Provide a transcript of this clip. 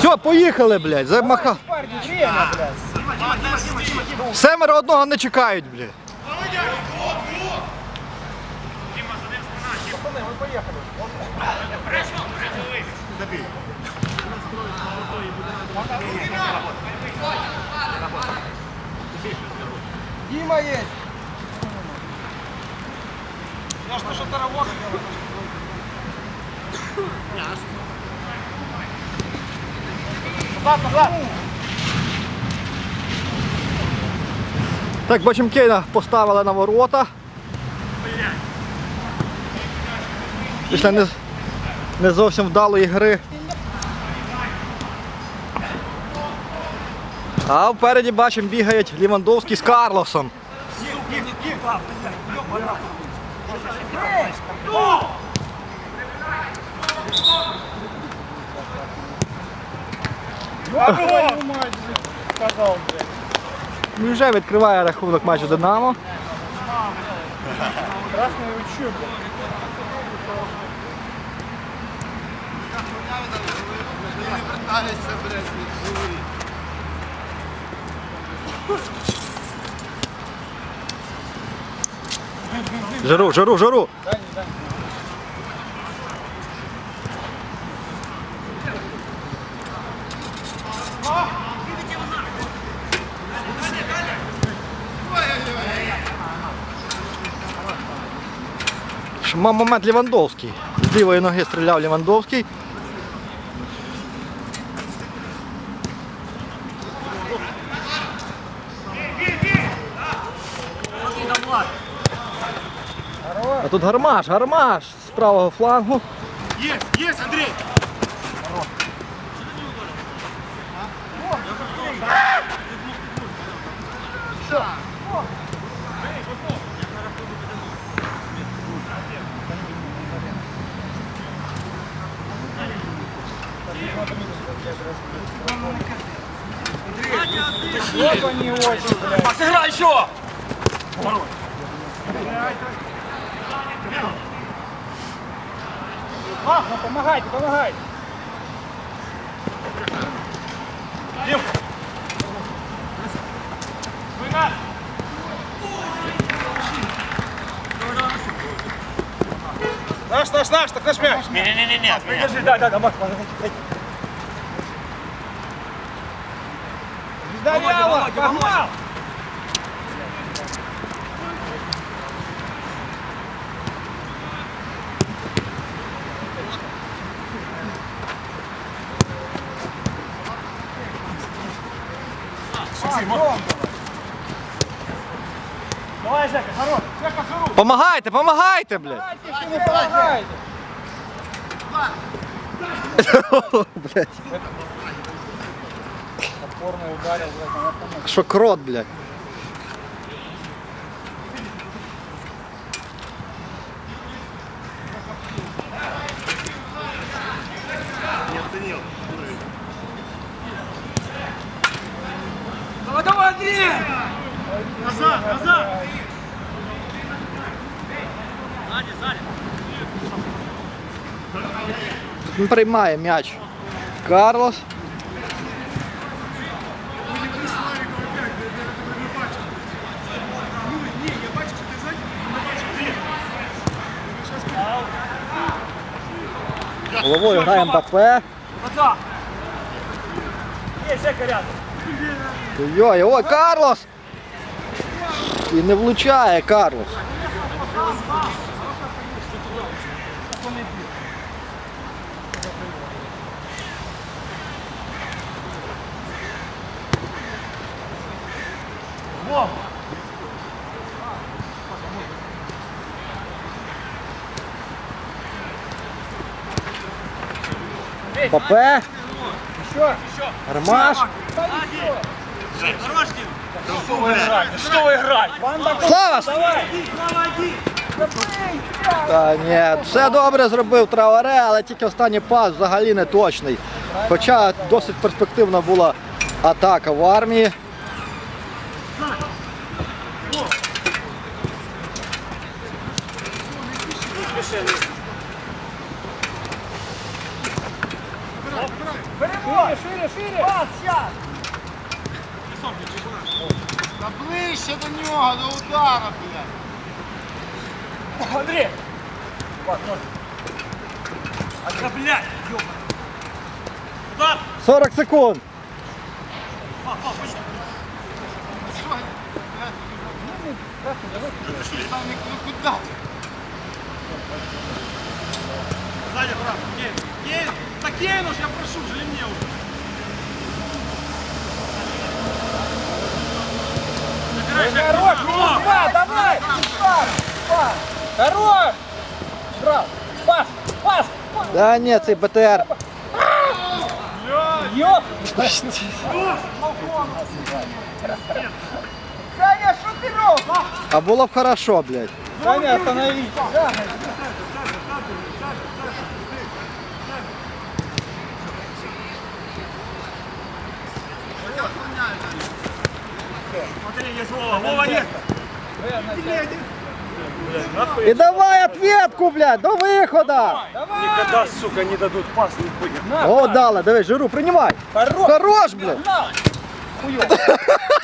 Все, поїхали, блядь, замаха. Парни, время, блядь. Семеро одного не чекають, блядь. Дима есть. Я что, что-то работаю. Так, бачимо, Кейна поставили на ворота. Після не, не зовсім вдалої гри. А впереді бачимо, бігають Лівандовський з Карлосом. І вже відкриває рахунок матчу Динамо. Красный учу. Жару, жару, жару. Момент Лівандовський. З лівої ноги стріляв Лівандовський. А тут гармаш, гармаш з правого флангу. Є, є, Андрей! Вот они блядь. Сыграй еще! Махно, помогайте, помогайте. Наш, наш, наш, так наш мяч. Не-не-не-не, Держи, да, да, да, Макс, подожди. Звезда Реала, погнал! Давай, Жека, хорош. Жека, хорош. Помагайте, помагайте, блядь. Помогайте. блядь. Опорно ударил, блядь, Що крот, блядь. Давай, давай, Андрей! Назад, назад! Він приймає м'яч. Карлос. Головою грає Мбаппе. Назад. Есть, Жека рядом. Ой, ой, Карлос! І не влучає Карлос. Мбаппе. Еще. Гармаш. Что вы играть? Банда, Слава! давай. Та ні, все добре зробив Траоре, але тільки останній пас взагалі не точний. Хоча досить перспективна була атака в армії. Перемога. Шире, шире. Пас, сейчас. Та ближче до нього, до удара, блядь. Андрей. А да, блядь, ёбаный. Удар. 40 секунд. Там не куда ти? Сзади, брат, Кейн. Кейн, да Кейн уж, я прошу, жили мне уже. Забирай, Жек, Хорош, назад. минус О! два, давай. Пас, пас. Хорош. Браво. Пас, пас. пас. Да ні, цей БТР. Ёп. Саня, что ты робишь? А було б хорошо, блядь. Саня, остановись. Смотри, есть Вова, Вова нет. І давай ответку, блядь, до виходу. Никогда, сука, не дадут пас, нихуя. О, дала, давай, жиру, принимай. Хорош. Хорош, блядь. Хуёво.